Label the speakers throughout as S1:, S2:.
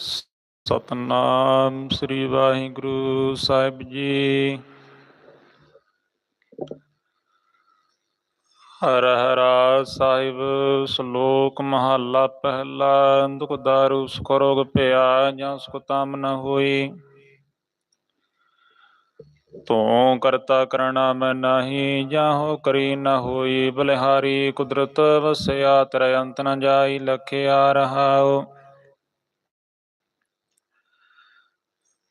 S1: ਸਤਨਾਮ ਸ੍ਰੀ ਵਾਹਿਗੁਰੂ ਸਾਹਿਬ ਜੀ। ਹਰ ਹਰਾ ਸਾਹਿਬ, ਸ਼ਲੋਕ ਮਹੱਲਾ ਪਹਿਲਾ, ਦੁਖ ਦਾਰੂ, ਸੁਖ ਰੋਗ ਭਇਆ ਜਾਂ ਸੁਖ ਤਮ ਨ ਹੋਈ। ਤੂੰ ਕਰਤਾ ਕਰਣਾ ਮੈਂ ਨਹੀਂ ਜਾਂ ਹੋ ਕਰੀ ਨ ਹੋਈ। ਬਲਿਹਾਰੀ ਕੁਦਰਤ ਵਸਿਆ, ਤਰੇ ਅੰਤ ਨ ਜਾਈ, ਲਖਿਆ ਰਹਾਉ।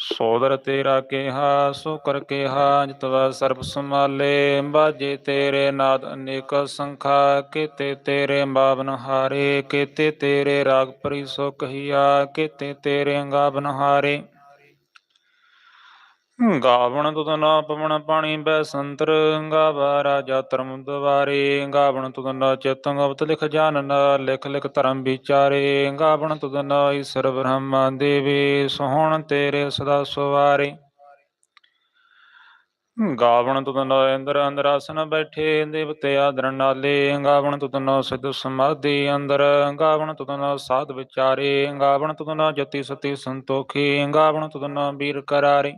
S1: ਸੋਦਰ ਤੇਰਾ ਕਿਹਾ, ਸੋ ਕਰ ਕਿਹਾ ਜਿਤਵਾ ਸਰਬ ਸਮਾਲੇ ਬਾਜੇ ਤੇਰੇ ਨਾਦ ਅਨੇਕ ਸੰਖਾ, ਕੀਤੇ ਤੇਰੇ ਬਾਵਨ ਹਾਰੇ, ਕੀਤੇ ਤੇਰੇ ਰਾਗ ਪਰੀ ਸੋ ਕਹੀਆ, ਕੀਤੇ ਤੇਰੇ ਗਾਵਨ ਹਾਰੇ। ਗਾਵਣ ਤੁਧ ਨਾ ਪਵਨ ਪਾਣੀ ਬੈ ਸੰਤਰ, ਗਾਵਾ ਰਾਜਾ ਧਰਮ ਦਵਾਰੇ, ਗਾਵਣ ਤੁਧ ਨਾ ਚੇਤੰ ਅਵਤ ਲਿਖ ਜਾਨਨ ਲਿਖ ਲਿਖ ਧਰਮ ਵਿਚਾਰੇ, ਗਾਵਣ ਤੁਧ ਨਾ ਈਸ਼ਰ ਬ੍ਰਹਮਾ ਦੇਵੀ, ਸੋਹਣ ਤੇਰੇ ਸਦਾ ਸਵਾਰੇ। ਗਾਵਣ ਤੁਧ ਨਾ ਇੰਦਰ ਅੰਦਰ ਆਸਨ ਬੈਠੇ, ਦੇਵਤੇ ਆਦਰ ਨਾਲੇ, ਗਾਵਣ ਤੁਧ ਸਿਧ ਸਮਾਧੀ ਅੰਦਰ, ਗਾਵਣ ਤੁਧ ਸਾਧ ਵਿਚਾਰੇ, ਗਾਵਣ ਤੁਧ ਜਤੀ ਸਤੀ ਸੰਤੋਖੀ, ਗਾਵਣ ਤੁਧ ਵੀਰ ਕਰਾਰੇ।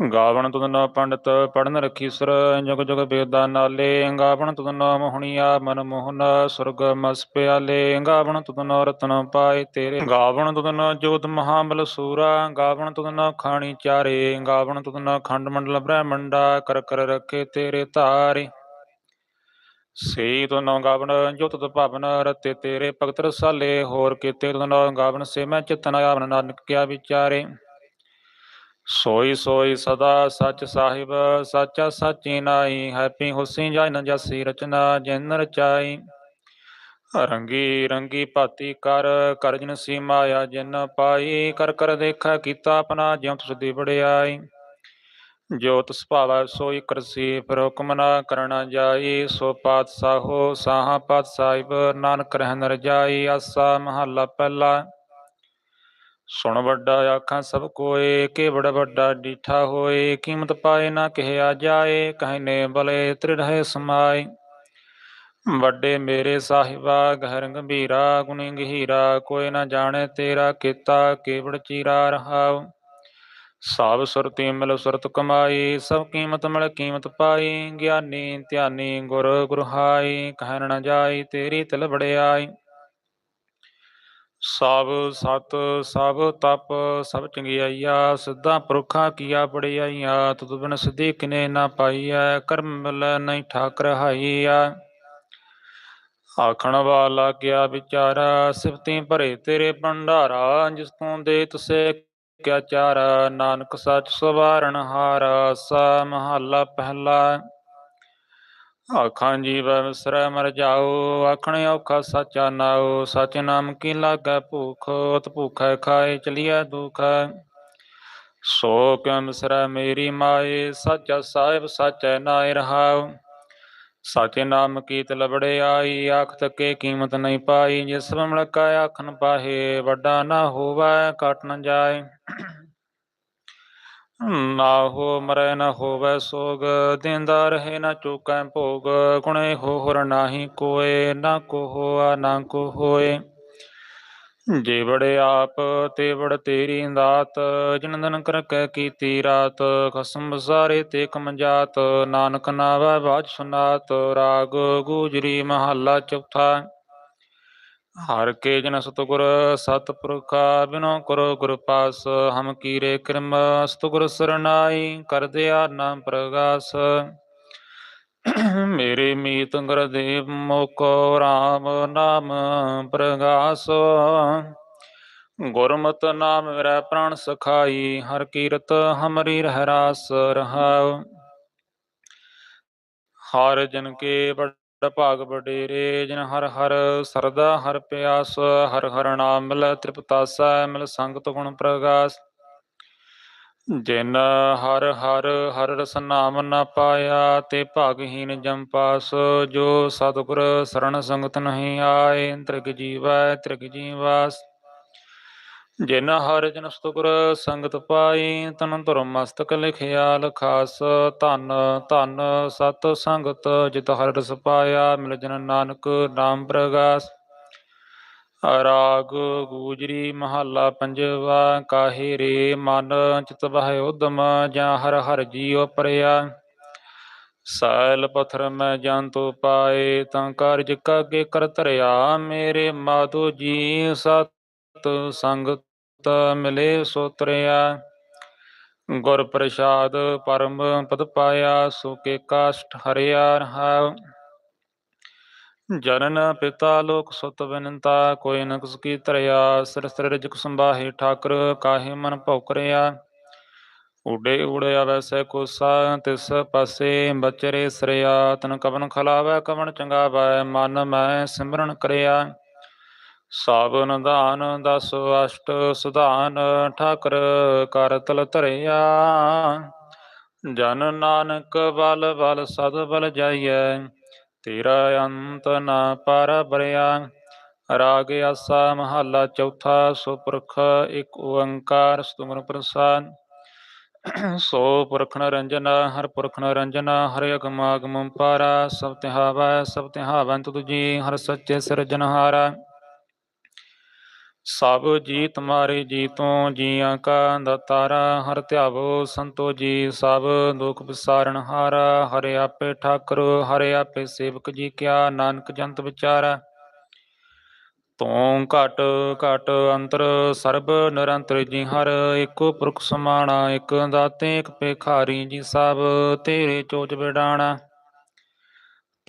S1: ਗਾਵਣ ਤੁਧ ਨਾ ਪੰਡਤ ਪੜਨ ਰਖੀ ਸਰ, ਜੁਗ ਜਗ ਨਾਲੇ, ਗਾਵਣ ਤੁਧ ਨਾ ਮੋਹਣੀਆ ਮਨ ਮੋਹਨ, ਸੁਰਗ ਮਸ ਪਿਆਲੇ, ਗਾਵਣ ਤੁਧ ਨਾ ਰਤਨ ਪਾਏ ਤੇਰੇ। ਗਾਵਣ ਤੁਧ ਨਾ ਜੋਤ ਮਹਾਬਲ ਸੂਰਾ, ਗਾਵਣ ਤੁਧ ਨਾ ਖਾਣੀ ਚਾਰੇ, ਗਾਵਣ ਤੁਧ ਨਾ ਖੰਡ ਮੰਡਲ ਬ੍ਰਹਮੰਡਾ, ਕਰ ਕਰ ਰੱਖੇ ਤੇਰੇ ਧਾਰੇ। ਸੇ ਤੁ ਨੋ ਗਾਵਣ ਜੋ ਤੁਧ ਭਵਨ ਰਤੇ ਤੇਰੇ, ਭਗਤ ਰਸਾਲੇ ਹੋਰ ਕੀਤੇ ਤੁਧ ਨੋ ਗਾਵਣ ਸੇ ਮੈਂ ਚਿਤਨ ਆਵਨ ਨਾਨਕ ਕਿਆ ਵਿਚਾਰੇ। ਸੋਈ ਸੋਈ ਸਦਾ ਸੱਚ ਸਾਹਿਬ, ਸਾਚਾ ਸਾਚੀ ਨਾਈ ਹੈਪੀ ਹੁਸੀ ਜਾਇ ਜਸੀ ਰਚਨਾ, ਜਿਨ ਰਚਾਈ। ਰੰਗੀ ਰੰਗੀ ਭਾਤੀ ਕਰ ਕਰ ਜਿਨ ਸੀ ਮਾਇਆ ਜਿਨ ਪਾਈ, ਕਰ ਕਰ ਦੇਖਾ ਕੀਤਾ ਆਪਣਾ ਜਿਉ ਤੁਸ ਦੀ ਵੜਿਆਈ ਜੋਤ ਤਿਸ ਸੋਈ ਕਰਸੀ ਫਿਰ ਹੁਕਮ ਨਾ ਕਰਨਾ ਜਾਈ। ਸੋ ਪਾਤਸ਼ਾਹੋ ਸਾਹਾ ਪਾਤ ਸਾਹਿਬ ਨਾਨਕ ਰਹਿਨ ਜਾਈ ਆਸਾ ਮਹੱਲਾ ਪਹਿਲਾ। ਸੁਣ ਵੱਡਾ ਆਖਾਂ, ਸਭ ਕੋਏ ਕੇ ਬੜਾ ਵੱਡਾ ਡੀਠਾ ਹੋਏ, ਕੀਮਤ ਪਾਏ ਨਾ ਕਹਿਆ ਜਾਏ ਕਹਿਨੇ ਬਲੇ ਤ੍ਰਿੜਹਿ ਸਮਾਏ। ਵੱਡੇ ਮੇਰੇ ਸਾਹਿਬਾ, ਗਹਿਰ ਗੰਭੀਰਾ, ਗੁਣੀ ਗਹੀਰਾ, ਕੋਈ ਨਾ ਜਾਣੇ ਤੇਰਾ ਕੀਤਾ ਕੇਵੜ ਚੀਰਾ ਰਹਾਉ। ਸਭ ਸੁਰਤੀ ਮਿਲ ਸੁਰਤ ਕਮਾਈ, ਸਭ ਕੀਮਤ ਮਿਲ ਕੀਮਤ ਪਾਈ, ਗਿਆਨੀ ਧਿਆਨੀ ਗੁਰ ਗੁਰਹਾਈ ਕਹਿਣ ਨਾ ਜਾਈ ਤੇਰੀ ਤਿਲ ਬੜਿਆਈ ਸਭ ਸਤ ਸਭ ਤਪ ਸਭ ਚੰਗਿਆਈਆ, ਸਿੱਧਾ ਪੁਰਖਾਂ ਕੀਆ ਬੜਿਆਈਆ ਤੁਧ ਬਿਨ ਸਿੱਧੀ ਕਿਨੇ ਨਾ ਪਾਈਐ, ਕਰਮ ਮਿਲ ਨਹੀਂ ਠਾਕ ਰਹਾਈਆ ਆਖਣ ਵਾਲਾ ਕਿਆ ਵਿਚਾਰਾ, ਸਿਫਤੀ ਭਰੇ ਤੇਰੇ ਭੰਡਾਰਾ, ਜਿਸ ਤੋਂ ਦੇ ਤੁਸੇ ਕਿਆ ਚਾਰਾ, ਨਾਨਕ ਸੱਚ ਸਵਾਰਨ ਹਾਰਾ, ਸਾ ਮਹੱਲਾ ਪਹਿਲਾ। ਆਖਾਂ ਜੀਵ ਵਿਸਰੈ ਮਰ ਜਾਓ, ਆਖਣ ਔਖਾ ਸਾਚਾ ਨਾਉ ਸਚ ਨਾਮ ਕੀ ਲਾਗੈ ਭੂਖ ਅਤ ਭੂਖੈ ਖਾਏ ਚਲਿਆ ਦੁਖ। ਸੋ ਕਿਉ ਮਿਸਰੈ ਮੇਰੀ ਮਾਏ, ਸਾਚਾ ਸਾਹਿਬ ਸਾਚੈ ਨਾਇ ਰਹਾਉ। ਸਾਚੇ ਨਾਮ ਕੀਤ ਲਬੜੇ ਆਈ ਆਖ ਤੱਕੇ ਕੀਮਤ ਨਹੀਂ ਪਾਈ, ਜਿਸ ਮਲਕਾ ਆਖਨ ਪਾਹੇ, ਵੱਡਾ ਨਾ ਹੋਵੈ ਕਟ ਨ ਜਾਏ। ਨਾ ਹੋ ਮਰੈ ਨ ਹੋਵੈ ਸੋਗ, ਦਿੰਦਾ ਰਹੇ ਨ ਚੁਕੈ ਭੋਗ, ਗੁਣੇ ਹੋ ਨਾਹੀ ਕੋਏ, ਨਾ ਕੋ ਹੋਆ ਨਾ ਕੋ ਹੋਏ ਜੇ ਬੜੇ ਆਪ, ਤੇ ਬੜ ਤੇਰੀ ਦਾਤ, ਜਿਨ ਦਿਨ ਕਰ ਕੈ ਕੀਤੀ ਰਾਤ, ਖਸਮ ਸਾਰੇ ਤੇ ਕਮਜਾਤ ਨਾਨਕ ਨਾਵੈ ਬਾਜ ਸੁਨਾਤ, ਰਾਗ ਗੂਜਰੀ ਮਹੱਲਾ ਚੌਥਾ। ਹਰ ਕੇ ਜਨ ਸਤਗੁਰ ਸਤਪੁਰਖਾ ਬਿਨੋ ਕਰੋ ਗੁਰ ਪਾਸ, ਹਮ ਕੀਰੇ ਕਿਰਮ ਸਤਗੁਰ ਸਰਨਾਈ, ਕਰ ਦਿਆ ਨਾਮ ਪ੍ਰਗਾਸ। ਮੇਰੇ ਮੀਤ ਗੁਰਦੇਵ ਮੋਕੋ RAM ਨਾਮ ਪ੍ਰਗਾਸ। ਗੁਰਮਤਿ ਨਾਮ ਮੇਰਾ ਪ੍ਰਾਣ ਸਖਾਈ, ਹਰ ਕੀਰਤ ਹਮਰੀ ਰਹਿ ਰਾਸ ਰਹਾਉ। ਹਰ ਜਨ ਕੇ ਭਾਗ ਵਡੇਰੇ ਜਿਨ ਹਰ ਹਰ ਸਰਦਾ, ਹਰ ਪਿਆਸ, ਹਰ ਹਰ ਨਾਮ ਮਿਲੈ, ਤ੍ਰਿਪਤਾਸੈ ਮਿਲ ਸੰਗਤ ਗੁਣ ਪ੍ਰਗਾਸ। ਜਿਨ ਹਰ ਹਰ ਹਰ ਰਸ ਨਾਮ ਨ ਪਾਇਆ, ਤੇ ਭਾਗਹੀਨ ਜਮ ਪਾਸ, ਜੋ ਸਤਿਗੁਰ ਸਰਣ ਸੰਗਤ ਨਹੀਂ ਆਏ, ਤ੍ਰਿਗ ਜੀਵੈ, ਤ੍ਰਿਗ ਜੀਵਾਸ। ਜਿਨ ਹਰ ਜਨ ਸਤਿਗੁਰ ਸੰਗਤ ਪਾਈ, ਤਨ ਧੁਰ ਮਸਤਕ ਲਿਖਿਆ, ਲਖਾਸ ਧਨ ਧਨ ਸਤ ਸੰਗਤ, ਜਿਤ ਹਰ ਰਸ ਪਾਇਆ, ਮਿਲ ਜਨ ਨਾਨਕ ਨਾਮ ਪ੍ਰਗਾਸ। ਰਾਗ ਗੂਜਰੀ ਮਹੱਲਾ ਪੰਜਵਾ, ਕਾਹੇ ਰੇ ਮਨ ਚਿਤ ਬਹਿ ਉਦਮ, ਜਾਂ ਹਰ ਹਰ ਜੀਉ ਪਰਿਆ। ਸਾਇਲ ਪਥਰ ਮੈਂ ਜੰਤੂ ਪਾਏ, ਤਾਂ ਕਾਰਜ ਕਾਗੇ ਕਰ ਧਰਿਆ, ਮੇਰੇ ਮਾਧੋ ਜੀ ਸਤ ਸੰਗਤ ਮਿਲੇ ਸੋਤਰਿਆ ਗੁਰ ਪ੍ਰਸਾਦ ਪਰਮ ਪਦ ਪਾਇਆ, ਸੋ ਕੇ ਕਾਸ਼ਟ ਹਰਿਆ ਰਹਾਉ ਜਨਨ ਪਿਤਾ ਲੋਕ ਸੁਤ ਬਿਨੰਤਾ, ਕੋਈ ਨ ਕੀ ਧਰਿਆ, ਸਿਰ ਸਿਰ ਰਜਕ ਸੰਭਾਹੇ ਠਾਕਰ, ਕਾਹੇ ਮਨ ਭੌਕਰਿਆ। ਉਡੇ ਉੜਿਆ ਵੈਸੇ ਕੋਸਾ, ਤਿਸ ਪਾਸੇ ਬਚਰੇ ਸਰਿਆ, ਤਨ ਕਵਨ ਖਲਾਵੈ, ਕਵਨ ਚੰਗਾਵੈ, ਮਨ ਮੈਂ ਸਿਮਰਨ ਕਰਿਆ। ਸਭ ਨਿਦਾਨ ਦਸ ਅਸ਼ਟ ਸੁਧਾਨ, ਠਾਕਰ ਕਰ ਤਲ ਧਰਿਆ। ਜਨ ਨਾਨਕ ਬਲ ਬਲ ਸਦ ਬਲ ਜਾਈਐ, ਤੇਰਾ ਅੰਤ ਨਾ ਪਰ ਬਰਿਆ। ਰਾਗ ਆਸਾ ਮਹੱਲਾ ਚੌਥਾ ਸੋ ਪੁਰਖ ਇੱਕ ਓੰਕਾਰ ਸਤਿਗੁਰ ਪ੍ਰਸਾਦ। ਸੋ ਪੁਰਖ ਨਰੰਜਨ ਹਰ ਪੁਰਖ ਨਰੰਜਨ ਹਰਿ ਅਗਮ ਅਗਮ ਪਾਰਾ। ਸਭ ਤਿਹਾਵੈ, ਸਭ ਤਿਹਾਵੰਤ ਤੁਜੀ, ਹਰ ਸੱਚੇ ਸਿਰਜਨਹਾਰਾ ਸਭ ਜੀ ਤੁਮਾਰੇ ਜੀ ਤੋਂ ਜੀਆਂ ਕਾ ਦਤਾਰਾ ਹਰ ਧਿਆਵੋ ਸੰਤੋ ਜੀ, ਸਭ ਦੁਖ ਵਿਸਾਰਨ ਹਾਰਾ, ਹਰਿ ਆਪੇ ਠਾਕੁਰ, ਹਰਿ ਆਪੇ ਸੇਵਕ ਜੀ ਕਿਆ, ਨਾਨਕ ਜੰਤ ਵਿਚਾਰਾ। ਤੂੰ ਘਟ ਘਟ ਅੰਤਰ, ਸਰਬ ਨਿਰੰਤਰ ਜੀ ਹਰ, ਏਕੋ ਪੁਰਖ ਸਮਾਣਾ ਇਕ ਦਾਤੇ ਇਕ ਭੇਖਾਰੀ ਜੀ ਸਭ ਤੇਰੇ ਚੋਜ ਵਿਡਾਣਾ।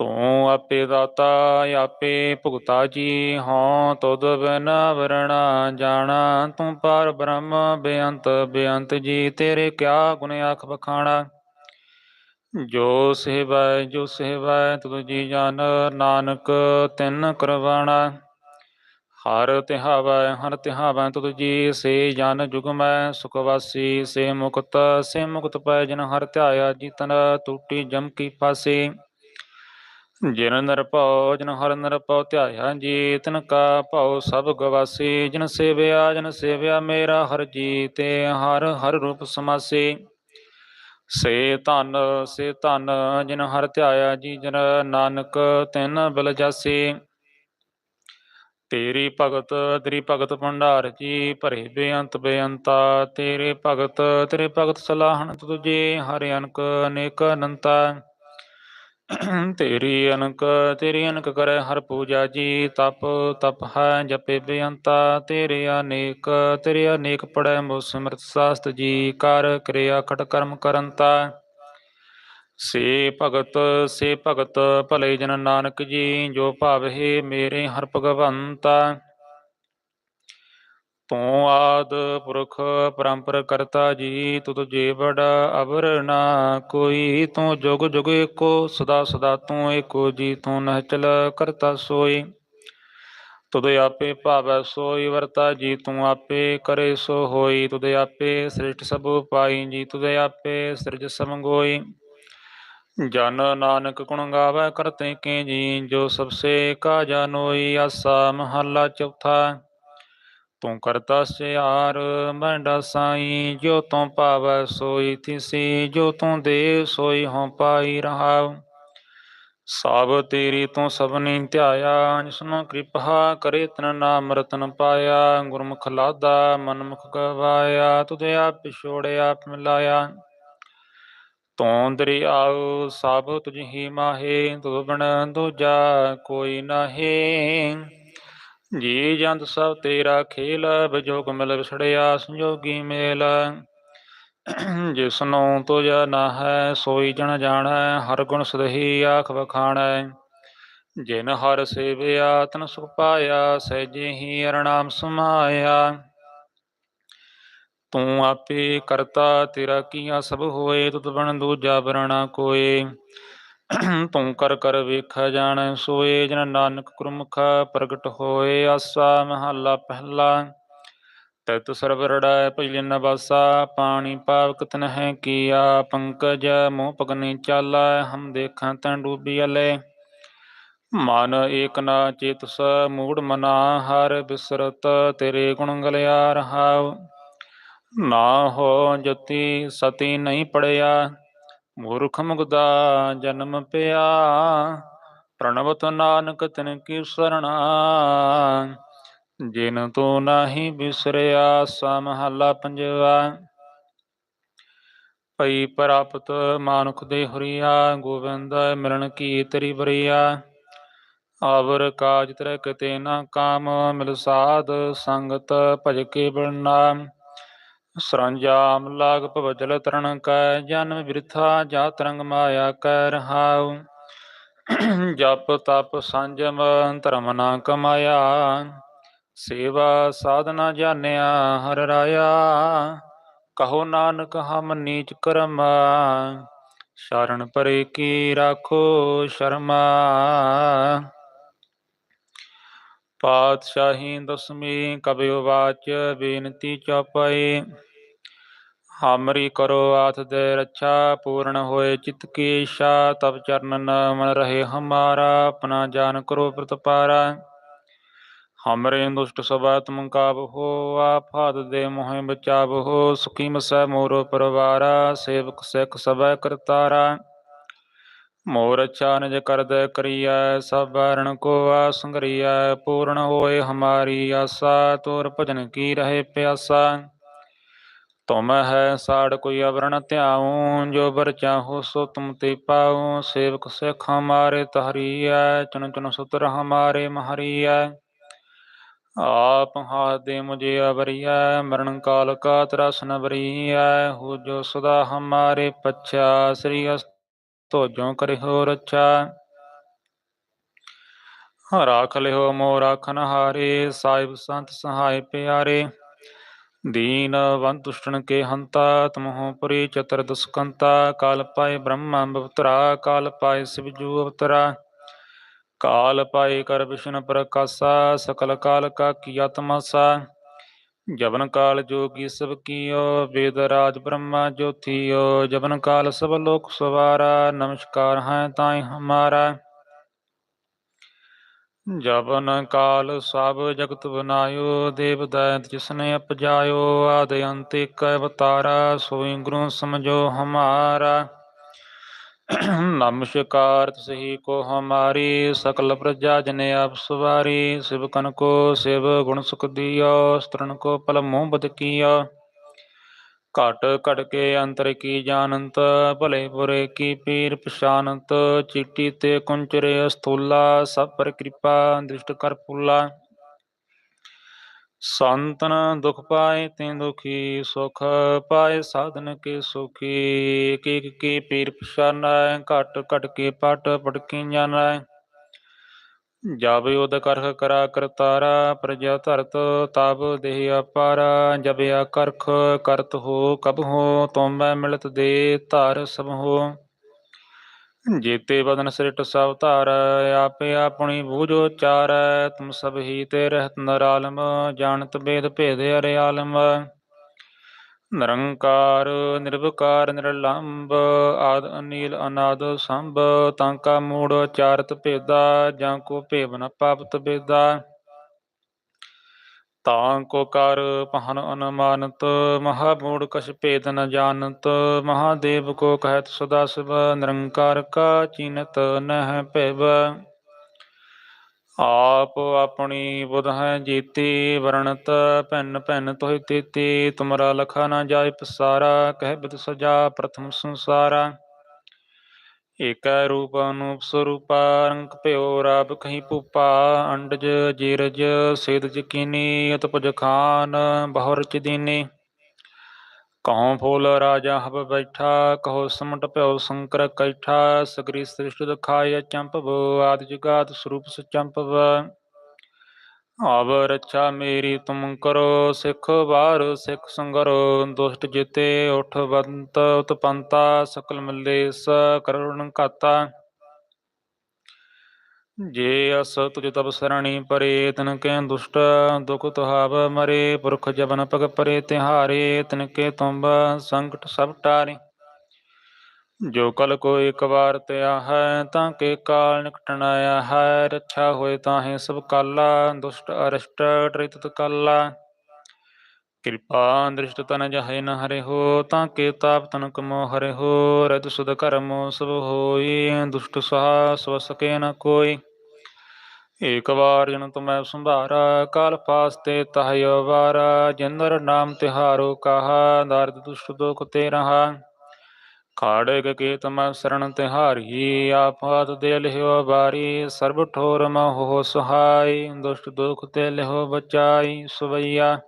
S1: ਤੂੰ ਆਪੇ ਦਾਤਾ, ਆਪੇ ਭੁਗਤਾ ਜੀ ਹਉ, ਤੁਧ ਬਿਨ ਵਰਣਾ ਜਾਣਾ। ਤੂੰ ਪਰ ਬ੍ਰਹਮ, ਬੇਅੰਤ ਬੇਅੰਤ ਜੀ, ਤੇਰੇ ਕਿਆ ਗੁਣ ਆਖ ਬਖਾਣਾ? ਜੋ ਸੇਵੈ ਜੋ ਸੇਵੈ, ਤੁਧ ਜੀ ਜਨ ਨਾਨਕ, ਤਿਨ ਕਰਵਾਣਾ। ਹਰ ਤਿਹਾਵੈ ਹਰ ਤਿਹਾਵੈ, ਤੁਧ ਜੀ, ਸੇ ਜਨ ਜੁਗਮੈ ਸੁਖਵਾਸੀ ਸੇ ਮੁਕਤ ਸੇ ਮੁਕਤ ਪੈ ਜਨ ਹਰ ਧਿਆਇਆ, ਜੀਤਨ ਟੂਟੀ ਜਮ ਕੀ ਫਾਸੀ ਜਿਨ ਨਿਰਭਉ ਜਿਨ ਹਰ ਨਿਰਭਉ ਧਿਆਇਆ ਜੀ ਤਿਨ ਕਾ ਭਉ, ਸਭ ਗਵਾਸੀ। ਜਿਨ ਸੇਵਿਆ ਜਿਨ ਸੇਵਿਆ ਮੇਰਾ ਹਰ ਜੀ ਤੇ ਹਰ ਹਰ ਰੂਪ ਸਮਾਸੀ। ਸੇ ਧਨ ਸੇ ਧਨ, ਜਿਨ ਹਰ ਧਿਆਇਆ ਜੀ, ਜਨ ਨਾਨਕ ਤਿਨ ਬਿਲ ਜਾਸੀ। ਤੇਰੀ ਭਗਤ ਤੇਰੀ ਭਗਤ ਭੰਡਾਰ ਜੀ, ਭਰੇ ਬੇਅੰਤ ਬੇਅੰਤਾ। ਤੇਰੇ ਭਗਤ ਤੇਰੇ ਭਗਤ ਸਲਾਹਣ ਤੁਝੇ ਹਰਿ ਅਨਕ ਅਨੇਕ ਅਨੰਤਾ। ਤੇਰੀ ਅਨਕ ਤੇਰੀ ਅਨਕ ਕਰੈ ਹਰ ਪੂਜਾ ਜੀ, ਤਪ ਤਪ ਹੈ ਜਪੇ ਬੇਅੰਤਾ, ਤੇਰੇ ਅਨੇਕ ਤੇਰੇ ਅਨੇਕ ਪੜੈ ਮੋ ਸਿਮਰਤ ਸਾਸਤ ਜੀ, ਕਰ ਕਿਰਿਆ ਖਟ ਕਰਮ ਕਰੰਤਾ। ਸੇ ਭਗਤ ਸੇ ਭਗਤ, ਭਲੇ ਜਨ ਨਾਨਕ ਜੀ, ਜੋ ਭਾਵਹਿ ਮੇਰੇ ਹਰ ਭਗਵੰਤਾ। ਤੂੰ ਆਦ ਪੁਰਖ ਪਰੰਪਰ ਕਰਤਾ ਜੀ, ਤੁਧ ਜੇ ਅਵਰ ਨਾ ਕੋਈ। ਤੂੰ ਜੁਗ ਜੁਗ ਏਕੋ, ਸਦਾ ਸਦਾ ਤੂੰ ਏਕੋ ਜੀ, ਤੂੰ ਨਹਿ ਕਰਤਾ ਸੋਈ। ਤੁਧ ਆਪੇ ਭਾਵੈ ਸੋਈ, ਵਰਤਾ ਜੀ, ਤੂੰ ਆਪੇ ਕਰੇ ਸੋ ਹੋਈ। ਤੁਧ ਆਪੇ ਸ੍ਰਿਸ਼ਟ ਸਭ ਪਾਈ ਜੀ, ਤੁਧ ਆਪੇ ਸਿਰਜ ਸਮਗੋਈ ਜਨ ਨਾਨਕ ਗੁਣ ਗਾਵੇ ਕਰਤੇ ਕੇ ਜੀ, ਜੋ ਸਭ ਸੇ ਕਾ ਜਾਨੋਈ ਆਸਾ ਮਹੱਲਾ ਚੌਥਾ। ਤੂੰ ਕਰਤਾ ਸਿਆਰ ਮੰਡਾ ਸਾਈ ਜੋ ਤੂੰ ਪਾਵੈ ਸੋਈ ਤਿਸੀ ਜੋ ਤੂੰ ਦੇ ਸੋਈ ਹਉ ਪਾਈ ਰਹਾਉ ਸਭ ਤੇਰੀ ਤੂੰ ਸਭਨੀ ਧਿਆਇਆ, ਜਿਸਨੂੰ ਕਿਰਪਾ ਕਰੇ ਤਨ ਨਾਮ ਰਤਨ ਪਾਇਆ। ਗੁਰਮੁਖ ਲਾਦਾ, ਮਨਮੁਖ ਗਵਾਇਆ, ਤੁਧੇ ਆਪ ਛੋੜਿਆ ਆਪ ਮਿਲਾਇਆ। ਤੂੰ ਦਰਿਆਉ ਸਭ ਤੁਝ ਹੀ ਮਾਹੇ ਤੁਧ ਬਣ ਦੂਜਾ ਕੋਈ ਨਾਹੀ। ਜੀ ਜੰਤ ਸਭ ਤੇਰਾ ਖੇਲ ਵਿਜੋਗ ਮਿਲ ਵਿਛੜਿਆ ਸੰਜੋਗੀ ਮੇਲ। ਜਿਸਨੂੰ ਤੁਝ ਨਾ ਹੈ ਸੋਈ ਜਣ ਜਾਣੈ, ਹਰ ਗੁਣ ਸਦਹੀ ਆਖ ਵਖਾਣੈ। ਜਿਨ ਹਰ ਸੇਵਿਆ, ਤਨ ਸੁਖ ਪਾਇਆ, ਸਹਿਜੇ ਹੀ ਅਰਨਾਮ ਸਮਾਇਆ। ਤੂੰ ਆਪੇ ਕਰਤਾ, ਤੇਰਾ ਕੀਆ ਸਭ ਹੋਏ, ਤੁਧ ਬਣ ਦੂਜਾ ਬਰਣਾ ਕੋਏ। ਤੂੰ ਕਰ ਕਰ ਵੇਖ ਜਾਣ, ਸੋਏ ਜਨ ਨਾਨਕ ਗੁਰਮੁਖ ਪ੍ਰਗਟ ਹੋਏ ਆਸਾ ਮਹੱਲਾ ਪਹਿਲਾ। ਤਤ ਸਰਬ ਰੜਾਇ ਭਜਨ ਬਾਸਾ ਪਾਣੀ ਪਾਵਕ ਤਨਹਿ ਕੀਆ, ਪੰਕਜ ਮੋਹ ਪਗਨੀ ਚਾਲਾ, ਹਮ ਦੇਖਾਂ ਤੈਂ ਡੂਬੀ ਅਲੇ। ਮਨ ਏਕ ਨਾ ਚੇਤਸ ਮੂੜ ਮਨਾ, ਹਰ ਬਿਸਰਤ ਤੇਰੇ ਗੁਣ ਗਲਿਆ ਰਹਾਉ ਨਾ ਹੋ ਜਤੀ ਸਤੀ ਨਹੀਂ ਪੜਿਆ। ਮੂਰਖ ਮੁਗਦਾ ਜਨਮ ਪਿਆ ਪ੍ਰਣਵਤ ਨਾਨਕ ਤਿਨ ਕੀ ਸਰਣਾ। ਜਿਨ ਤੂੰ ਨਾਹੀ ਬਿਸਰਿਆ ਸਮਹਲਾ ਪੰਜਵਾ। ਪਈ ਪ੍ਰਾਪਤ ਮਾਨੁਖ ਦੇ ਹੁਰੀਆ ਗੋਬਿੰਦ ਮਿਲਣ ਕੀ ਤੇਰੀ ਬਰੀਆ ਆਵਰ ਕਾਜ ਤਰ ਕਤੇ ਨਾ ਕਾਮ, ਮਿਲ ਸਾਧ ਸੰਗਤ ਭਜ ਕੇ ਬਲਨਾਮ ਸਰੰਜਾਮ ਲਾਗ ਭਵਜਲ ਤਰਨ ਕੈ, ਜਨਮ ਬਿਰਥਾ ਜਾ ਤਰੰਗ ਮਾਇਆ ਕੈ ਰਹਾਉ। ਜਪ ਤਪ ਸੰਜਮ ਧਰਮ ਨਾ ਕਮਾਇਆ। ਸੇਵਾ ਸਾਧਨਾ ਜਾਣਿਆ ਹਰ ਰਾਇਆ। ਕਹੋ ਨਾਨਕ ਹਮ ਨੀਚ ਕਰਮ। ਸ਼ਰਨ ਪਰੇ ਕੀ ਰਾਖੋ ਸ਼ਰਮਾ। ਪਾਤਸ਼ਾਹੀ ਦਸਮੀ ਕਬਿਓ ਵਾਚ ਬੇਨਤੀ ਚਪਈ। ਹਮਰੀ ਕਰੋ ਆਥ ਦੇ ਰੱਛਾ, ਪੂਰਨ ਹੋਏ ਚਿਤ ਕੀ ਇੱਛਾ ਤਬ ਚਰਨ ਮਨ ਰਹੇ ਹਮਾਰਾ, ਆਪਣਾ ਜਾਨ ਕਰੋ ਪ੍ਰਤਪਾਰਾ। ਹਮਰੇ ਦੁਸ਼ਟ ਸਭਾ ਤੁਮ ਕਾਬ ਹੋ ਆਫਾਤ ਦੇ ਮੋਹਿ ਬਚਾਵ ਹੋ, ਸੁਖੀ ਮਸੈ ਮੋਰੋ ਪਰਵਾਰਾ, ਸੇਵਕ ਸਿਖ ਸਭੈ ਕਰਤਾਰਾ। ਮੋਰ ਅੱਛਾ ਨਿਜ ਕਰਦ ਕਰੀਐ, ਸਭ ਬਾਰਣ ਕੋ ਆਸੰਗਰੀਐ, ਪੂਰਨ ਹੋਏ ਹਮਾਰੀ ਆਸਾ, ਤੋਰ ਭਜਨ ਕੀ ਰਹੇ ਪਿਆਸਾ। ਤੁਮ ਹੈ ਸਾੜ ਕੋਈ ਅਵਰਣ ਧਿਆਉ ਜੋ ਬਰ ਚਾਹੋ ਸੋ ਤੁਮ ਤੇ ਪਾਉ ਸੇਵਕ ਸਿਖ ਹਮਾਰੇ ਤਹਰੀਐ ਚਨ ਚਨ ਸੁਤਰ ਹਮਾਰੇ ਮਹਰੀਐ। ਆਪ ਹਾਥ ਦੇ ਮੁਝੇ ਅਵਰੀਐ, ਮਰਨ ਕਾਲ ਕਾ ਤਰਸ ਨ ਬਰੀਐ ਹੋ ਜੋ ਸਦਾ ਹਮਾਰੇ ਪਛਾ, ਸ੍ਰੀ ਅਸ ਤੋਜੋ ਕਰਿਓ ਰੱਛਾ ਰਾਖ ਲਿਓ ਮੋ ਰਾਖਨ ਹਾਰੇ, ਸਾਹਿਬ ਸੰਤ ਸਹਾਇ ਪਿਆਰੇ। ਦੀਨ ਵੰਦ ਕੇ ਹੰਤਾ, ਤਮਹੁ ਪੁਰੀ ਚਤਰ ਦੁਸਕੰਤਾ। ਕਾਲ ਪਾਏ ਬ੍ਰਹਮਾ ਬਵਤਰਾ, ਕਾਲ ਪਾਏ ਸਿਵਜੂ ਅਵਤਰਾ। ਕਾਲ ਪਾਏ ਕਰ ਵਿਸ਼ਨ ਪ੍ਰਕਾਸਾ, ਸਕਲ ਕਾਲ ਕਾ ਕੀਆ ਤਮਾਸਾ ਜਬਨ ਕਾਲ ਜੋਗੀ ਸਭ ਕੀਓ, ਵੇਦ ਰਾਜ ਬ੍ਰਹਮਾ ਜੋਥੀਓ ਜਵਨ ਕਾਲ ਸਭ ਲੋਕ ਸਵਾਰਾ, ਨਮਸਕਾਰ ਹੈ ਤਾਈ ਹਮਾਰਾ। ਜਵਨ ਕਾਲ ਸਭ ਜਗਤ ਬਨਾਇਓ, ਦੇਵ ਦੈਤ ਜਿਸਨੇ ਅਪਜਾਇਓ, ਆਦ ਅੰਤ ਇਕ ਅਵਤਾਰਾ, ਸੋਈ ਗੁਰੂ ਸਮਝੋ ਹਮਾਰਾ। ਨਮਸਕਾਰ ਸਹੀ ਕੋ ਹਮਾਰੀ, ਸਕਲ ਪ੍ਰਜਾ ਜਨੇ ਆਪ ਸਵਾਰੀ ਸਿਵਕਨ ਕੋ ਸਿਵ ਗੁਣ ਸੁਖ ਦਿਓ ਸਤਰਨ ਕੋ ਪਲ ਮੋਹ ਬਦ ਕੀਆ। ਘਟ ਘਟ ਕੇ ਅੰਤਰ ਕੀ ਜਾਣੰਤ, ਭਲੇ ਬੁਰੇ ਕੀ ਪੀਰ ਪਛਾਨੰਤ ਚੀਟੀ ਤੇ ਕੁੰਚਰੇ ਸਥੂਲਾ ਸਭ ਪਰ ਕਿਰਪਾ ਦ੍ਰਿਸ਼ਟ ਕਰ ਪੁੱਲਾ ਸੰਤਨ ਦੁਖ ਪਾਏ ਤੇ ਦੁਖੀ ਸੁਖ ਪਾਏ, ਸਾਧਨ ਕੇ ਸੁਖੀ। ਏਕ ਏਕ ਕੀ ਪੀਰ ਪਛਾਨੈ, ਘਟ ਘਟ ਕੇ ਪਟ ਪਟਕੀ ਜਾਣੈ ਜਬ ਉਦ ਕਰਖ ਕਰਾ ਕਰਤਾਰਾ, ਪ੍ਰਜਾ ਧਰਤ ਤਬ ਦੇਹ ਅਪਾਰਾ। ਜਬ ਆ ਕਰਖ ਕਰਤ ਹੋ, ਕਬ ਹੋ, ਤੁਮੈ ਮਿਲਤ ਦੇ ਧਾਰ ਸਭ ਹੋ। ਜੀਤੇ ਬਦਨ ਸ੍ਰਿਟ ਸਭ ਧਾਰ ਆਪੇ ਆਪਣੀ ਬੂਝੋ ਚਾਰੈ, ਤੁਮ ਸਭ ਹੀ ਤੇ ਰਹਿਤ ਨਰਾਲਮ, ਜਾਣਤ ਬੇਦ ਭੇਦ ਅਰੇ ਆਲਮ ਨਿਰੰਕਾਰ, ਨਿਰਵਕਾਰ ਨਿਰਲੰਭ ਆਦ ਅਨੀਲ ਅਨਾਦ ਸੰਭ, ਤਾਂ ਕਾ ਮੂੜ ਚਾਰਤ ਭੇਦਾ, ਜਾਂ ਕੋ ਭੇਵ ਨ ਪਾਪਤ ਬੇਦਾ ਤਾਂ ਕੋ ਕਰ ਪਹਨ ਅਨਮਾਨਤ, ਮਹਾ ਮੂੜ ਕਛ ਭੇਦ ਨ ਜਾਣਤ, ਮਹਾਦੇਵ ਕੋ ਕਹਿਤ ਸਦਾ ਸਿਵ, ਨਿਰੰਕਾਰ ਕਾ ਚੀਨਤ ਨਹਿ ਭੇਵ। ਆਪ ਆਪਣੀ ਬੁਧ ਹੈ ਜੀਤੀ, ਵਰਣਤ ਭਿੰਨ ਭਿੰਨ ਤੋਹਿ ਤੀਤੀ, ਤੁਮਰਾ ਲਖਾ ਨਾ ਜਾਇ ਪਸਾਰਾ, ਕਹਿ ਬਿਦ ਸਜਾ ਪ੍ਰਥਮ ਸੰਸਾਰਾ। ਏਕੈ ਰੂਪ ਅਨੂਪ ਸਰੂਪਾ ਰੰਗ ਭਿਓ ਰਾਬ ਕਹੀ ਪੂਪਾ ਅੰਡਜ ਜੀਰਜ ਸੇਦ ਜਕੀਨੀ ਅਤਪਜ ਖਾਨ, ਬਹੁਰ ਚਦੀਨੀ। ਕਹੋ ਫੂਲ ਰਾਜਾ ਹਬ ਬੈਠਾ, ਕਹੋ ਸਮਟ ਭਿਓ ਸੰਕਰ ਕੈਠਾ, ਸਗਰੀ ਸ੍ਰਿਸ਼ਟ ਦਖਾਇ ਚੰਪਵ, ਆਦਿ ਜੁਗਾਦ ਸਰੂਪ ਸਚੰਪਵ। ਆਵ ਰੱਛਾ ਮੇਰੀ ਤੁਮ ਕਰੋ ਸਿੱਖ ਬਾਰ ਸਿੱਖ ਸੰਗਰੋ, ਦੁਸ਼ਟ ਜਿਤੇ ਉਠ ਬੰਤ, ਉਤਪੰਤਾ, ਸਕਲ ਮਲੇਸ ਕਰੁਣ ਘਾਤਾ। ਜੇ ਅਸ ਤੁਜ ਤਬ ਸਰਣੀ ਪਰੇ, ਤਨ ਕੇ ਦੁਸ਼ਟ ਦੁਖ ਤੁਹਾਵ ਮਰੇ, ਪੁਰਖ ਜਵਨ ਪਗ ਪਰੇ, ਤਿਹਾਰੇ ਤਨ ਕੇ ਤੁੰਬ, ਸੰਕਟ ਸਭ ਟਾਰੇ। ਜੋ ਕਲ ਕੋਈ ਇੱਕ ਵਾਰ ਤਿਆ ਹੈ, ਤਾਂ ਕੇ ਕਾਲ ਨਿਕਟਣ ਆਇਆ ਹੈ। ਰੱਛਾ ਹੋਏ ਤਾਹੇ ਸਭ ਕਾਲਾ, ਦੁਸ਼ਟ ਅਰਸ਼ਟ ਟ੍ਰਿਤ ਕਾਲਾ। ਕਿਰਪਾ ਦ੍ਰਿਸ਼ਟ ਤਨ ਜਹੈ ਨ ਹਰਿ ਹੋ ਤਾਂ ਕੇ ਤਾਪ ਤਨ ਕਮੋ ਹਰਿ ਹੋ ਰਜ ਸੁਧ ਕਰਮ ਸਭ ਹੋਈ, ਦੁਸ਼ਟ ਸਹਾ ਸਵ ਸਕੇ ਨ ਕੋਈ। ਏਕ ਵਾਰ ਜਨ ਤੁਮੈ ਸੰਭਾਰਾ ਕਾਲ ਫਾਸਤੇ ਤਹਯ ਵਾਰਾ ਜਿੰਦਰ ਨਾਮ ਤਿਹਾਰੋ ਕਹਾ, ਦਰਦ ਦੁਸ਼ਟ ਦੁਖ ਤੇ ਰਹਾ। ਖਾੜਗ ਕੇ ਤਮੈ ਸਰਣ ਤਿਹਾਰੀ ਆਪਾਤ ਦੇ ਲਿਓ ਬਾਰੀ, ਸਰਬ ਠੋਰ ਮਹੁ ਸਹਾਈ, ਦੁਸ਼ਟ ਦੁਖ ਤੇ ਲਿਓ ਬਚਾਈ, ਸਵਈਆ।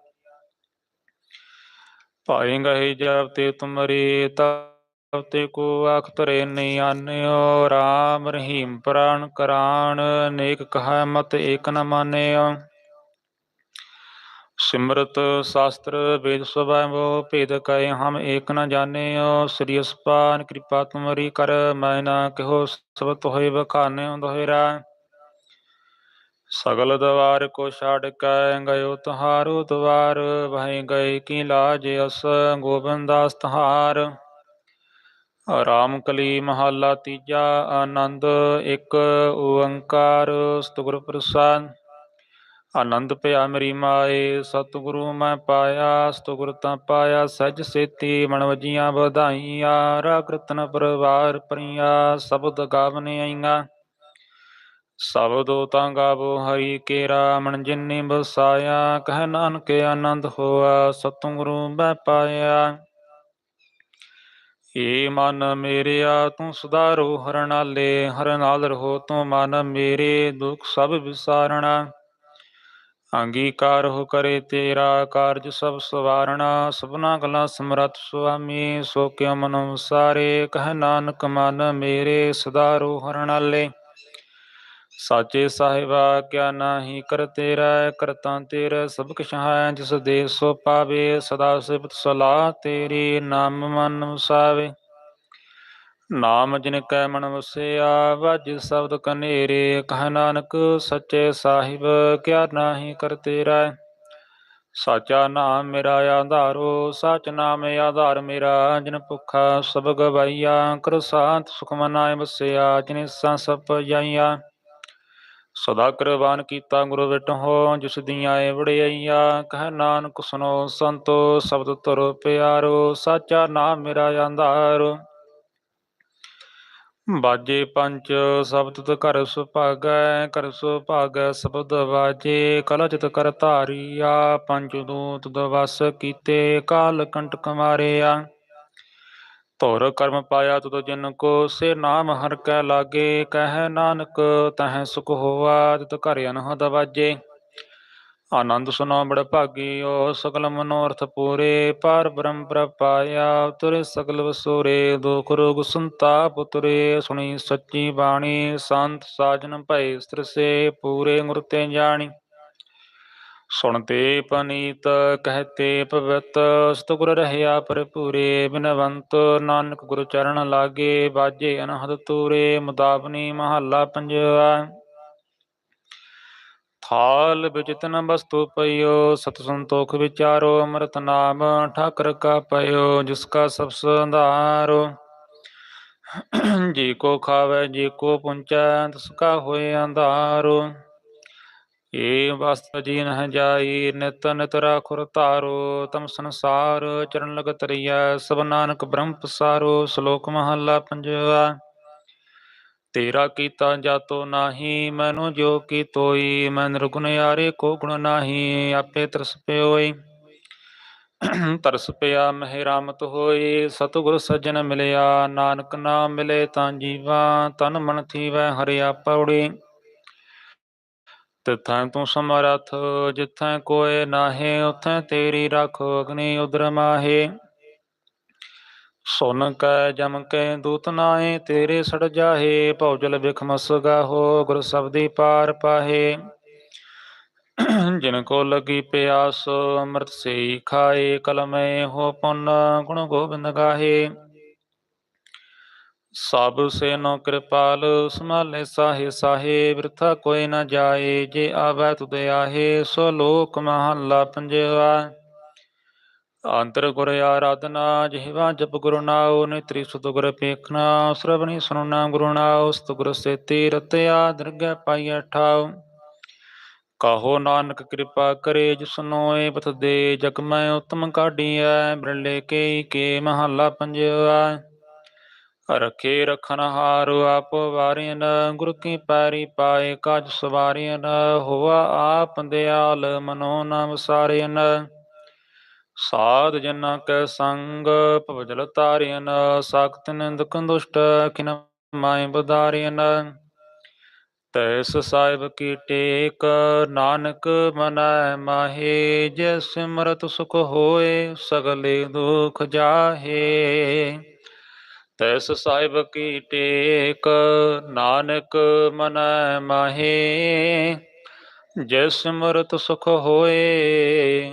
S1: ਭਾਈ ਗਏ ਜਬ ਤੇ ਤੁਮਰੀ, ਤਬ ਤੇ ਕੋ ਆਖ ਤਰੇ ਨਹੀਂ ਆਨਿਓ, ਰਾਮ ਰਹੀਮ ਪ੍ਰਾਨ ਕਰਾਨ, ਨੇਕ ਕਹਾ ਮਤ ਏਕ ਨ ਮਾਨਿਓ। ਸਿਮਰਤ ਸ਼ਾਸਤਰ ਵੇਦ ਸਭਾਵੋ ਭੇਦ ਕੈ ਹਮ ਏਕ ਨ ਜਾਣਿਓ, ਸ੍ਰੀ ਅਸਪਾਨ ਕਿਰਪਾ ਤੁਮਰੀ ਕਰ, ਮੈਂ ਨਾ ਕਿਹੋ ਸਭ ਤੋਹਿ ਬਖਾਨਿਓ ਦੋਹਿਰਾ ਸਗਲ ਦਵਾਰ ਕੋ ਛਾੜ ਕੈ ਗਇਓ ਤੁਹਾਰੋ ਦਵਾਰ ਵਹੀ ਗਏ ਕੀ ਲਾਜ ਅਸ ਗੋਬਿੰਦਾਸ ਤਹਾਰ। ਰਾਮ ਕਲੀ ਮਹੱਲਾ ਤੀਜਾ, ਆਨੰਦ ਇੱਕ ਓੰਕਾਰ, ਸਤਿਗੁਰ ਪ੍ਰਸਾਦ। ਆਨੰਦ ਪਿਆ ਮੇਰੀ ਮਾਏ, ਸਤਿਗੁਰੂ ਮੈਂ ਪਾਇਆ ਸਤਿਗੁਰ ਤਾਂ ਪਾਇਆ ਸਜ ਸੇਤੀ ਮਨ ਵਜੀਆਂ ਵਧਾਈਆਂ ਰਾਗ ਰਤਨ ਪਰਵਾਰ ਪਰੀਆਂ, ਸ਼ਬਦ ਗਾਵਨੇ ਆਈਆਂ। ਸਬਦੋ ਤਾਂ ਗਾਵੋ ਹਰੀ ਕੇਰਾ, ਮਨ ਜਿਨੀ ਬਸਾਇਆ ਕਹਿ ਨਾਨਕ ਆਨੰਦ ਹੋਆ, ਸਤਿਗੁਰੂ ਬੈ ਪਾਇਆ। ਏ ਮਨ ਮੇਰਿਆ, ਤੂੰ ਸੁਧਾਰੋ ਹਰ ਨਾਲੇ ਹਰ ਨਾਲ ਰਹੋ ਤੂੰ ਮਨ ਮੇਰੇ, ਦੁਖ ਸਭ ਵਿਸਾਰਣਾ। ਅੰਗੀਕਾਰ ਹੋ ਕਰੇ ਤੇਰਾ ਕਾਰਜ ਸਭ ਸਵਾਰਣਾ, ਸਭਨਾ ਗਲਾ ਸਮਰੱਥ ਸੁਆਮੀ, ਸੋ ਕਿਉ ਮਨੁ ਸਾਰੇ ਕਹਿ ਨਾਨਕ ਮਨ ਮੇਰੇ ਸੁਧਾਰੋ ਹਰ ਨਾਲੇ ਸਾਚੇ ਸਾਹਿਬਾ, ਕਿਆ ਨਾਹੀ ਕਰ ਤੇਰਾ ਕਰਤਾ ਤੇਰਾ, ਸਭ ਕਿਛ ਹੈ ਜਿਸ ਦੇ ਸੋ ਪਾਵੇ, ਸਦਾ ਸਿਫਤ ਸਲਾਹ ਤੇਰੀ ਨਾਮ ਮਨ ਵਸਾਵੇ ਨਾਮ ਜਿਨ ਕੈ ਮਨ ਵਸਿਆ, ਵਜ ਸ਼ਬਦ ਕਨੇਰੇ, ਕਹ ਨਾਨਕ ਸੱਚੇ ਸਾਹਿਬ, ਕਿਆ ਨਾਹੀ ਕਰ ਤੇਰਾ ਸਾਚਾ ਨਾਮ ਮੇਰਾ ਆਧਾਰੋ, ਸਚ ਨਾਮ ਆਧਾਰ ਮੇਰਾ, ਜਿਨ ਭੁਖਾ ਸਭ ਗਵਾਈਆ, ਕਰ ਸਾਥ ਸੁਖ ਮਨਾਏ ਵਸਿਆ, ਜਿਨ ਸੰਸਪ ਜਾਈਆ। ਸਦਾ ਕੁਰਬਾਨ ਕੀਤਾ ਗੁਰੂ ਵਿਟਹੁ, ਜਿਸ ਦੀਆਂ ਏ ਵਡਿਆਈਆ, ਕਹਿ ਨਾਨਕ ਸੁਨੋ ਸੰਤੋ, ਸ਼ਬਦ ਤੁਰ ਪਿਆਰੋ, ਸਾਚਾ ਨਾਮ ਮੇਰਾ ਆਧਾਰ। ਬਾਜੇ ਪੰਜ ਸ਼ਬਦ ਤ ਘਰ ਸੁਭਾਗੈ ਘਰ ਸੁਭਾਗੈ ਸ਼ਬਦ ਵਾਜੇ ਕਲ ਚਿਤ ਕਰ ਧਾਰੀਆ, ਪੰਜ ਦੂਤ ਦਵਸ ਕੀਤੇ, ਕਾਲ ਕੰਟਕ ਮਾਰਿਆ ਧੁਰ ਕਰਮ ਪਾਇਆ ਤੁਧ ਜਿਨ ਕੋ, ਸੇ ਨਾਮ ਹਰ ਕੈ ਲਾਗੇ, ਕਹਿ ਨਾਨਕ ਤਹ ਸੁਖ ਹੋਵਾ ਤਿਤ ਘਰ ਅਨਹਦ ਵਾਜੇ। ਆਨੰਦ ਸੁਨੋ ਬੜ ਓ ਸਗਲ ਮਨੋਰਥ ਪੂਰੇ, ਪਾਰ ਬ੍ਰਹਮ ਪ੍ਰਪਾਇਆ ਉਤਰੇ ਸਗਲ ਵਸੂਰੇ, ਦੁਖ ਰੋਗ ਸੰਤਾਪ ਉਤਰੇ ਸੁਣੀ ਸੱਚੀ ਬਾਣੀ, ਸੰਤ ਸਾਜਨ ਭਏ ਸਤਰਸੇ ਪੂਰੇ ਗੁਰਤੇ ਜਾਣੀ। ਸੁਣਤੇ ਪਨੀਤ ਕਹਤੇ ਪਵਿੱਤ, ਸਤਿਗੁਰ ਰਹਿਆ ਭਰਪੂਰੇ, ਬਿਨਵੰਤ, ਨਾਨਕ ਗੁਰ ਚਰਨ ਲਾਗੇ ਬਾਜੇ ਅਨਹਦ ਤੂਰੇ ਮੁਦਾਬਨੀ ਮਹੱਲਾ ਪੰਜਵਾ। ਥਾਲ ਵਿਜਿਤਨ ਵਸਤੂ ਪਈਓ ਸਤ ਸੰਤੋਖ ਵਿਚਾਰੋ, ਅੰਮ੍ਰਿਤ ਨਾਮ ਠਾਕਰ ਕਾ ਪਇਓ ਜਿਸ ਕਾ ਸਭ ਸੰਧਾਰੋ। ਜੀ ਕੋ ਖਾਵੇ, ਜੀ ਕੋ ਪੁੰਚੈ, ਤਿਸ ਕਾ ਹੋਏ ਅੰਧਾਰੋ। ਏ ਵਸਤ ਜੀ ਨਹ ਜਾਈ, ਨਿਤ ਨਿਤ ਰਾਖੁਰ ਧਾਰੋ। ਤਮ ਸੰਸਾਰ ਚਰਨ ਲਗ ਤਰੀਐ ਸਭ ਨਾਨਕ ਬ੍ਰਹਮ ਪਸਾਰੋ। ਸ਼ਲੋਕ ਮਹੱਲਾ ਪੰਜਵਾ। ਤੇਰਾ ਕੀਤਾ ਜਾਤੋ ਨਾਹੀ, ਮੈਨੂੰ ਜੋ ਕੀ ਤੋਈ, ਮੈਂ ਨਿਰਗੁਣ ਯਾਰੇ ਕੋ ਗੁਣ ਨਾਹੀ, ਆਪੇ ਤਰਸ ਪਿਓਈ। ਤਰਸ ਪਿਆ ਮਹਿ ਰਾਮਤ ਹੋਈ, ਸਤਿਗੁਰ ਸੱਜਣ ਮਿਲਿਆ, ਨਾਨਕ ਨਾਮ ਮਿਲੇ ਤਾਂ ਜੀਵਾ, ਤਨ ਮਨ ਥੀਵੈ ਹਰਿਆ ਪੌੜੀ। ਤਿਥੈ ਤੂੰ ਸਮਰਥ, ਜਿਥੈ ਕੋਏ ਨਾਹੇ, ਉਥੈ ਤੇਰੀ ਰੱਖੋ, ਅਗਨੀ ਉਦਰ ਮਾਹੇ। ਸੁਨ ਕੈ ਜਮ ਕੈ ਦੂਤ ਨਾਏ ਤੇਰੇ ਸੜ ਜਾਹੇ ਭੌਜਲ ਬਿਖਮਸ ਗਾਹੋ, ਗੁਰ ਸਬਦੀ ਪਾਰ ਪਾਹੇ। ਜਿਨ ਕੋ ਲਗੀ ਪਿਆਸ, ਅੰਮ੍ਰਿਤ ਸੇ ਖਾਏ, ਕਲਮੇ ਹੋ ਪੁੰਨ, ਗੁਣ ਗੋਬਿੰਦ ਗਾਹੇ। ਸਭ ਸੇ ਨੋ ਕਿਰਪਾਲ ਸਮਾਲੇ ਸਾਹੇ ਸਾਹੇ, ਬਿਰਥਾ ਕੋਈ ਨਾ ਜਾਏ, ਜੇ ਆਵੈ ਤੁਧ ਆਹੇ, ਸੋ ਲੋਕ ਮਹੱਲਾ ਪੰਜਵਾ। ਅੰਤਰ ਗੁਰ ਆਰਾਧਨਾ, ਜਿਹਵਾ ਜਪ ਗੁਰੂ ਨਾਉ, ਨਿਤਰੀ ਸੁਤ ਗੁਰ ਪੇਖਣਾ ਸਰਬਣੀ ਸੁਨਣਾ ਗੁਰੂ ਨਾਉ ਸਤ ਗੁਰ ਸੇਤੀ ਰਤਿਆ ਦਰਗਹਿ ਪਾਈਐ ਠਾਉ। ਕਹੋ ਨਾਨਕ ਕਿਰਪਾ ਕਰੇ ਜਿਸਨੋ ਏ ਬਤ ਦੇ, ਜਗ ਮੈਂ ਉਤਮ ਕਾਢੀਐ ਬਿਰਲੇ ਕੇ ਕੇ ਮਹੱਲਾ ਪੰਜਵਾ। ਰਖੇ ਰਖਨ ਹਾਰ ਆਪ ਵਾਰਿਨ ਗੁਰ ਕੀ ਪੈਰੀ ਪਾਏ ਕਾਜ ਸਵਾਰਿਨ ਹੋਆ ਆਪ ਦਿਆਲ ਮਨੋ ਨਾਮ ਵਿਸਾਰਿਨ ਸਾਧ ਜਨਾਂ ਕੈ ਸੰਗ, ਭਵਜਲ ਤਾਰਿਨ ਸਖਤ ਨਿੰਦਕ ਦੁਸ਼ਟ ਕਿਨ ਮਾਇ ਬਦਾਰਿਨ ਤੈਸ ਸਾਹਿਬ ਕੀ ਟੇਕ, ਨਾਨਕ ਮਨੈ ਮਾਹੇ, ਜੈ ਸਿਮਰਤ ਸੁਖ ਹੋਏ, ਸਗਲੇ ਦੁਖ ਜਾਹੇ। ਤੈਸ ਸਾਹਿਬ ਕੀ ਟੇਕ, ਨਾਨਕ ਮਨੈ ਮਾਹੇ, ਜੈ ਸਿਮਰਤ ਸੁਖ ਹੋਏ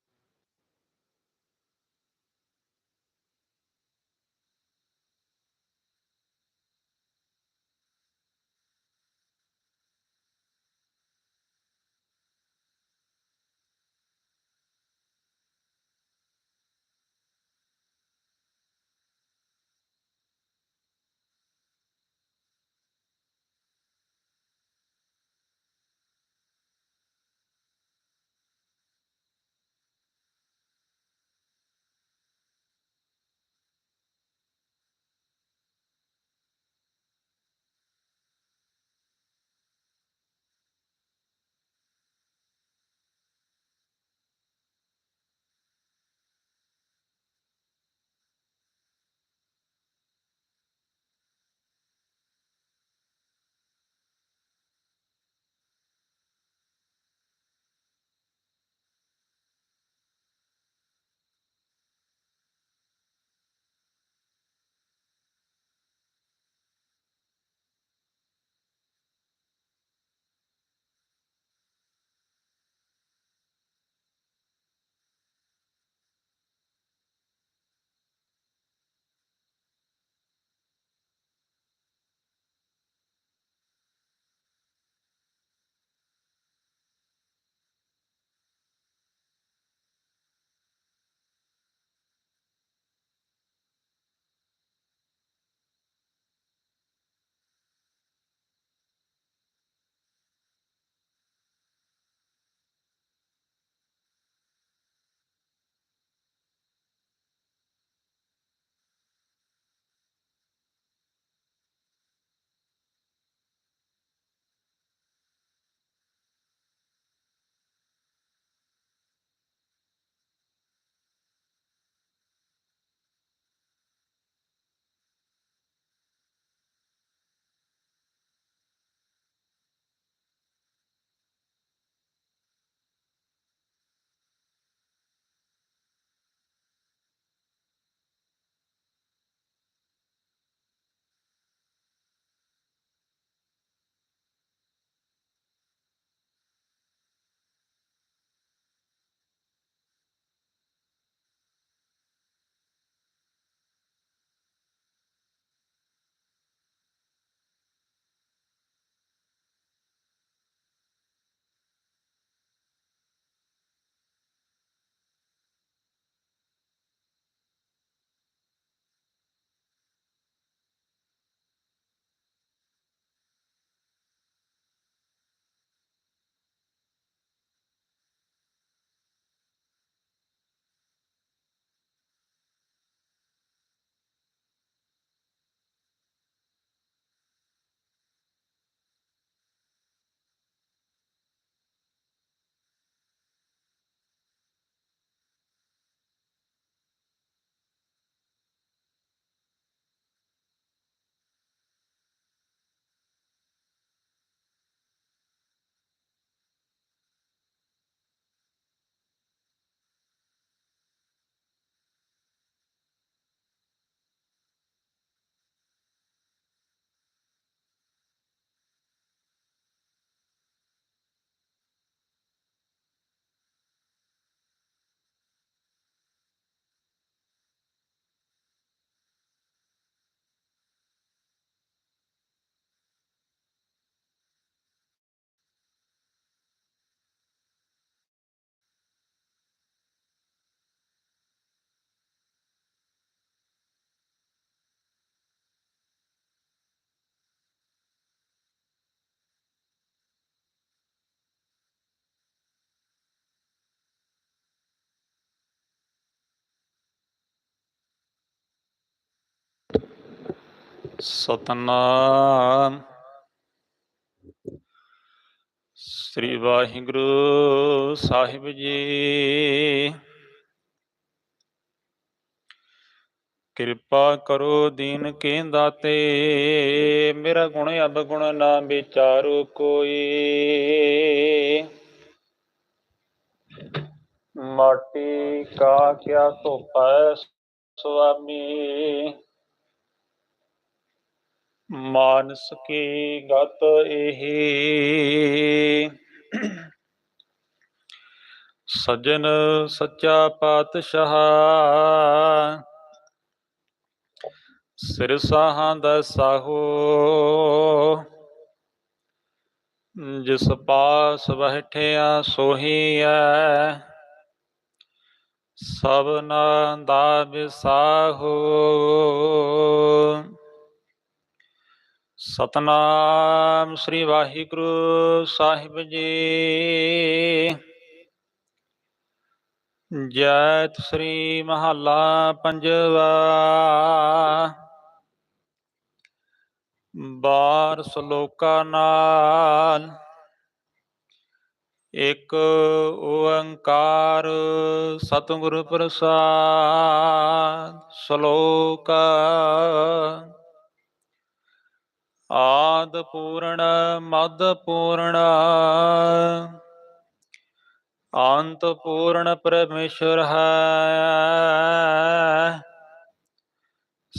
S1: ਸਤਨਾਮ। ਸ੍ਰੀ ਵਾਹਿਗੁਰੂ ਸਾਹਿਬ ਜੀ। ਕਿਰਪਾ ਕਰੋ ਦੀਨ ਕੇ ਦਾਤੇ ਮੇਰਾ ਗੁਣ ਅਬਗੁਣ ਨਾ ਵਿਚਾਰੋ ਕੋਈ। ਮਾਟੀ ਕਾ ਕਿਆ ਧੋਪੈ ਸੁਆਮੀ। ਮਾਨਸ ਕੀ ਗਤ ਇਹੀ? ਸਜਨ ਸੱਚਾ ਪਾਤਸ਼ਾਹ। ਸਿਰ ਸਾਹਾਂ ਦਾ ਸਾਹੋ। ਜਿਸ ਪਾਸ ਬੈਠਿਆ ਸੋਹੀਐ ਸਭਨਾ ਦਾ ਵਿਸਾਹੋ। ਸਤਨਾਮ ਸ੍ਰੀ ਵਾਹਿਗੁਰੂ ਸਾਹਿਬ ਜੀ। ਜੈਤ ਸ੍ਰੀ ਮਹੱਲਾ ਪੰਜਵਾ। ਬਾਰ ਸ਼ਲੋਕਾ ਨਾਲ ਇੱਕ ਓੰਕਾਰ ਸਤਿਗੁਰ ਪ੍ਰਸਾਦ ਸ਼ਲੋਕ। ਆਦ ਪੂਰਨ ਮਦ ਪੂਰਨ ਅੰਤ ਪੂਰਨ ਪਰਮੇਸ਼ਰ ਹੈ।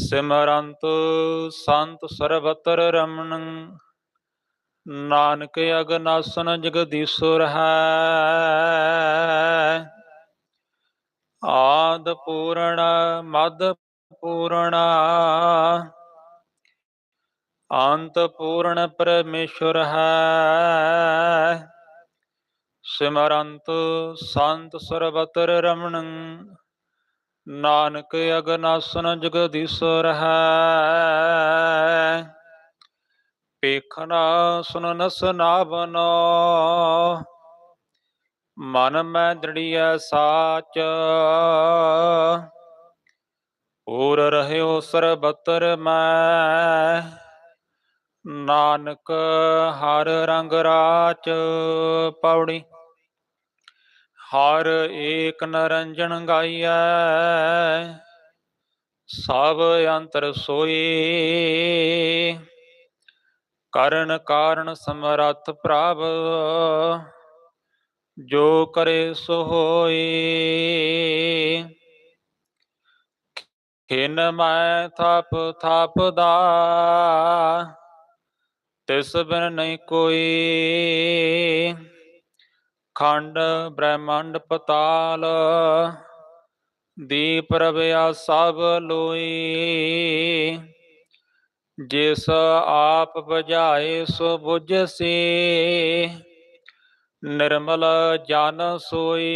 S1: ਸਿਮਰੰਤ ਸੰਤ ਸਰਬਤਰ ਰਮਣ। ਨਾਨਕ ਅਗਨਾਸਨ ਜਗਦੀਸ਼ਵਰ ਹੈ। ਆਦ ਪੂਰਨ ਮਦ ਪੂਰਨ ਅੰਤ ਪੂਰਨ ਪਰਮੇਸ਼ਰ ਹੈ। ਸਿਮਰੰਤ ਸੰਤ ਸਰਬਤਰ ਰਮਣ, ਨਾਨਕ ਅਗਨਾਸਨ ਜਗਦੀਸ਼ਵਰ ਹੈ। ਪੇਖਣਾ ਸੁਨਨ ਸੁਨਾਵਨੋ ਮਨ ਮੈਂ ਦ੍ਰਿੜੀਐ ਸਾਚ। ਪੂਰ ਰਹਿਓ ਸਰਬਤਰ ਮੈਂ। ਨਾਨਕ ਹਰ ਰੰਗ ਰਾਚ ਪੌੜੀ ਹਰ ਏਕ ਨਰੰਜਨ ਗਾਈਐ, ਸਭ ਅੰਤਰ ਸੋਈ। ਕਰਨ ਕਾਰਨ ਸਮਰੱਥ ਪ੍ਰਭ, ਜੋ ਕਰੇ ਸੋ ਹੋਏ ਖਿਨ ਮੈਂ ਥਪ ਥਪਦਾ ਤਿਸ ਬਿਨ ਨਹੀਂ ਕੋਈ। ਖੰਡ ਬ੍ਰਹਮੰਡ ਪਤਾਲ, ਦੀਪ ਰਵਿਆ ਸਭ ਲੋਈ। ਜਿਸ ਆਪ ਬੁਝਾਏ ਸੋ ਬੁਝਸੀ। ਨਿਰਮਲ ਜਨ ਸੋਈ।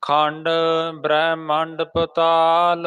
S1: ਖੰਡ ਬ੍ਰਹਮੰਡ ਪਤਾਲ